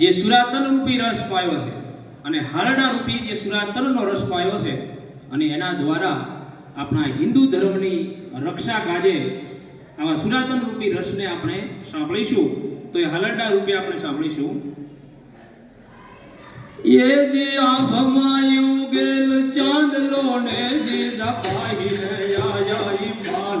જે સુરાતન રૂપી રસ પાયો છે અને હારડા રૂપી જે સુરાતનનો રસ પાયો છે અને એના દ્વારા આપણા હિન્દુ ધર્મની રક્ષા કાજે આવા સુરાતન રૂપી રસને આપણે સાંભળીશું. તો એ હાલરડા રૂપે આપણે સાંભળીશું. એ જે આભમાં યુગેલ ચાંદલો ને જે દપાઈ રે આયા ઈ પાલ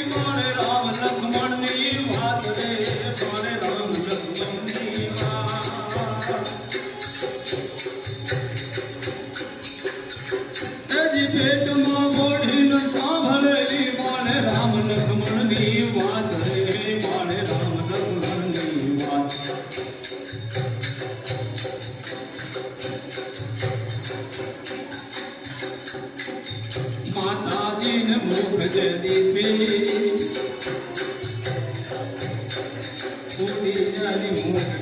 money. માતાજીને મુખ જે દીધી પૂરી જાની મુખ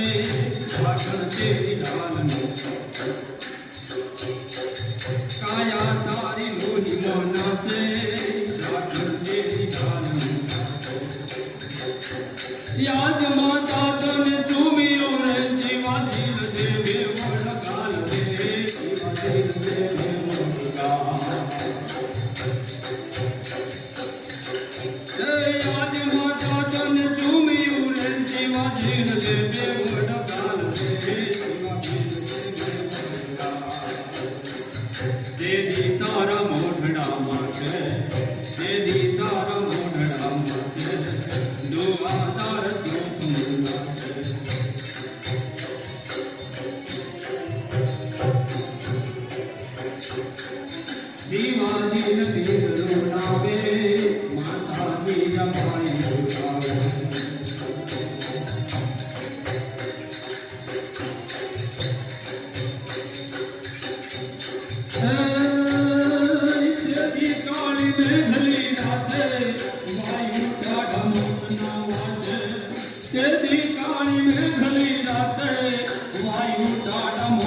માતાજી રવાઈ સુનાવે કાયા તારી લોહી માના છે પાછળ છે પાછળ યાદ માતા તને ચૂમ્યો રે જીવાજી માતા તને ચૂમ્યું રે જીવાજી દેવે વળગાલ દેદી તારા મોઢડામાં છે દેદી તારા મોઢડામાં છે દુઆ તાર છે. દીવાની નદી રોડાવે માતાજી જમાઈ રોડાવે વાયુ ટાઢા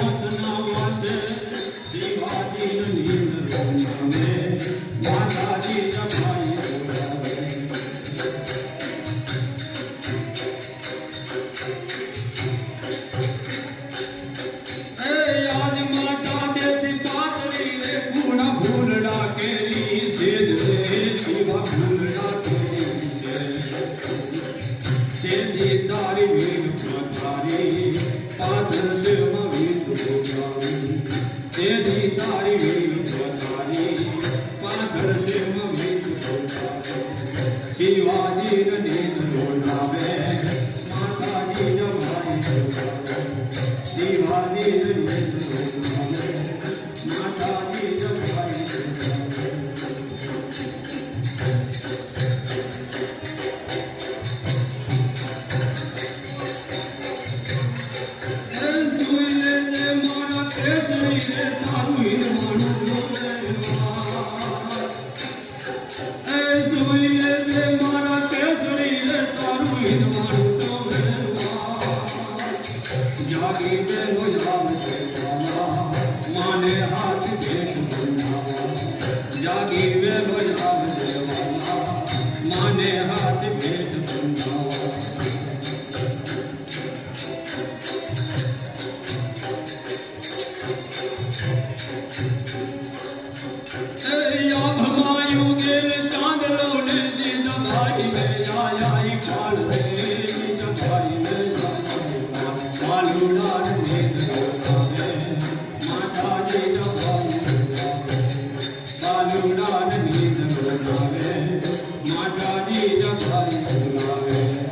Wahyu. Amen. કરુણા ને નીંદ લગાવે માતાજી જગાવી લગાવે